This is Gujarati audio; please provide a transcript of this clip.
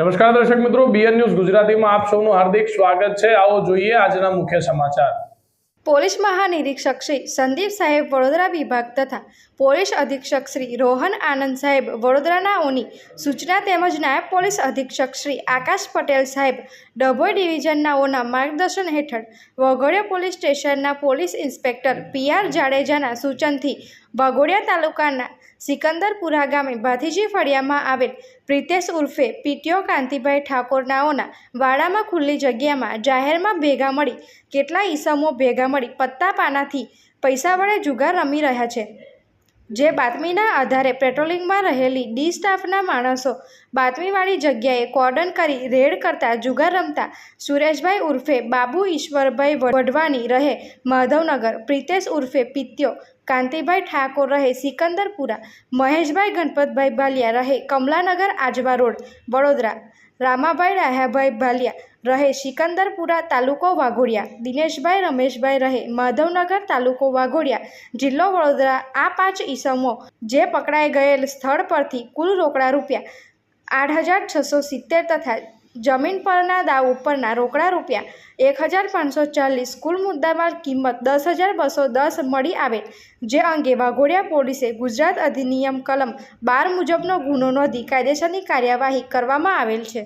નમસ્કાર દર્શક મિત્રો બીએન ન્યૂઝ ગુજરાતીમાં આપ સૌનું હાર્દિક સ્વાગત છે. આવો જોઈએ આજના મુખ્ય સમાચાર. પોલીસ મહાનિરીક્ષક શ્રી સંદીપ સાહેબ વડોદરા વિભાગ તથા પોલીસ અધિક્ષક શ્રી રોહન આનંદ સાહેબ વડોદરાનાઓની સૂચના તેમજ નાયબ પોલીસ અધિક્ષક શ્રી આકાશ પટેલ સાહેબ ડભોઈ ડિવિઝનનાઓના માર્ગદર્શન હેઠળ વઘોડિયા પોલીસ સ્ટેશનના પોલીસ ઇન્સ્પેક્ટર પી આર જાડેજાના સૂચનથી વાઘોડિયા તાલુકાના સિકંદરપુરા ગામે ભાથીજી ફળિયામાં આવેલ પ્રિતેશ ઉર્ફે પીટીઓ કાંતિભાઈ ઠાકોરનાઓના વાડામાં ખુલ્લી જગ્યામાં જાહેરમાં ભેગા મળી કેટલા ઈસમો ભેગા મળી પત્તા પાનાથી પૈસા વડે જુગાર રમી રહ્યા છે. જે બાતમીના આધારે પેટ્રોલિંગમાં રહેલી ડી સ્ટાફના માણસો બાતમીવાળી જગ્યાએ કોર્ડન કરી રેડ કરતા જુગાર રમતા સુરેશભાઈ ઉર્ફે બાબુ ઈશ્વરભાઈ વઢવાની રહે માધવનગર, પ્રિતેશ ઉર્ફે પિત્યો, કાંતિભાઈ ઠાકોર રહે સિકંદરપુરા, મહેશભાઈ ગણપતભાઈ ભાલિયા રહે કમલાનગર આજવા રોડ, વડોદરા, રામાભાઈ ડાહ્યાભાઈ ભાલિયા રહે સિકંદરપુરા તાલુકો વાઘોડિયા. દિનેશભાઈ, રમેશભાઈ રહે માધવનગર તાલુકો વાઘોડિયા. જિલ્લો વડોદરા આ પાંચ ઈસમો જે પકડાઈ ગયેલ સ્થળ પરથી કુલ રોકડા રૂપિયા આઠ હજાર છસો સિત્તેર તથા જમીન પરના દાવ ઉપરના રોકડા રૂપિયા એક હજાર પાંચસો ચાલીસ કુલ મુદ્દામાલ કિંમત દસ હજાર બસો દસ મળી આવે જે અંગે વાઘોડિયા પોલીસે ગુજરાત અધિનિયમ કલમ બાર મુજબનો ગુનો નોંધી કાયદેસરની કાર્યવાહી કરવામાં આવેલ છે.